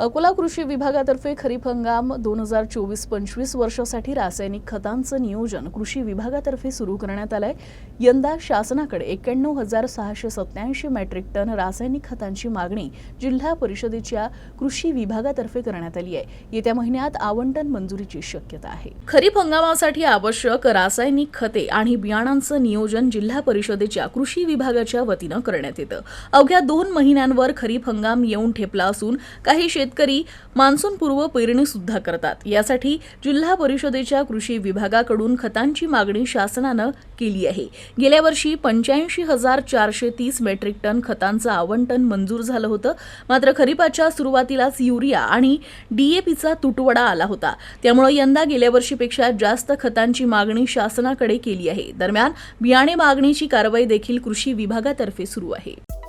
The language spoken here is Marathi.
अकोला कृषी विभागातर्फे खरीप हंगाम दोन हजार चोवीस पंचवीस वर्षासाठी रासायनिक खतांचं नियोजन कृषी विभागातर्फे सुरू करण्यात आलंय. यंदा शासनाकडे एक्क्याण्णव हजार सहाशे सत्याऐंशी मेट्रिक टन रासायनिक खतांची मागणी जिल्हा परिषदेच्या कृषी विभागातर्फे करण्यात आली आहे. येत्या महिन्यात आवंटन मंजुरीची शक्यता आहे. खरीप हंगामासाठी आवश्यक रासायनिक खते आणि बियाणांचं नियोजन जिल्हा परिषदेच्या कृषी विभागाच्या वतीनं करण्यात येतं. अवघ्या दोन महिन्यांवर खरीप हंगाम येऊन ठेपला असून काही शेत शेतकरी मान्सूनपूर्व पेरणी सुद्धा करतात. यासाठी जिल्हा परिषदेच्या कृषी विभागाकडून खतांची मागणी शासनानं केली आहे. गेल्या वर्षी पंच्याऐंशी हजार चारशे तीस मेट्रिक टन खतांचं आवंटन मंजूर झालं होतं. मात्र खरीपाच्या सुरुवातीलाच युरिया आणि डीएपीचा तुटवडा आला होता. त्यामुळे यंदा गेल्या वर्षीपेक्षा जास्त खतांची मागणी शासनाकडे केली आहे. दरम्यान बियाणे मागणीची कारवाई देखील कृषी विभागातर्फे सुरू आहे.